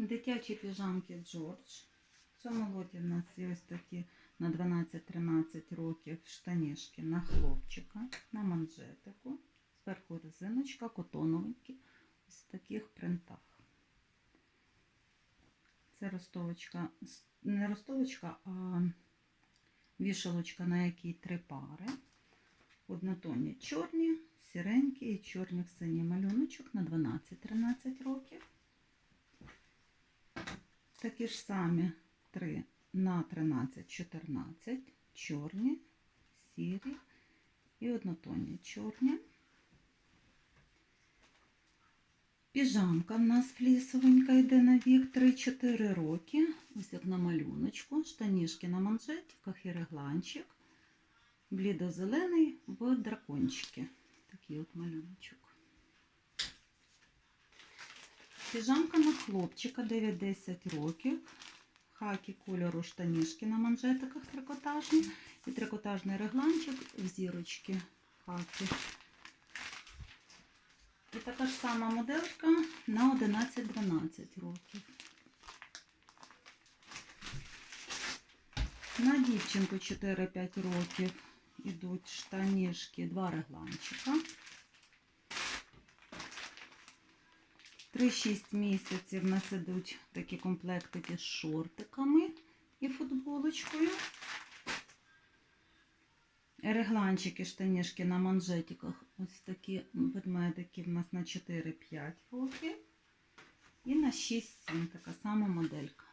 Дитячі піжамки Джордж. В цьому лоті в нас є ось такі на 12-13 років штанішки на хлопчика, на манжетику. Зверху резиночка, котоновенькі, ось в таких принтах. Це ростовочка, не ростовочка, а вішалочка, на якій три пари. Однотонні чорні, сіренькі і чорні в синій малюночок на 12-13 років. Такі ж самі 3 на 13-14, чорні, сірі і однотонні чорні. Піжамка в нас флісовенька йде на вік 3-4 роки. Ось як на малюночку. Штанішки на манжетиках і регланчик. Блідо-зелений в дракончики. Такий от малюночок. Піжамка на хлопчика 9-10 років. Хакі кольору штанішки на манжетиках трикотажні. І трикотажний регланчик в зірочки хакі. І така ж сама моделька на 11-12 років. На дівчинку 4-5 років ідуть штанішки, два регланчика. 3-6 місяців в нас ідуть такі комплектики з шортиками і футболочкою. Регланчики, штанішки на манжетиках. Ось такі ведмедики в нас на 4-5 років. І на 6-7 така сама моделька.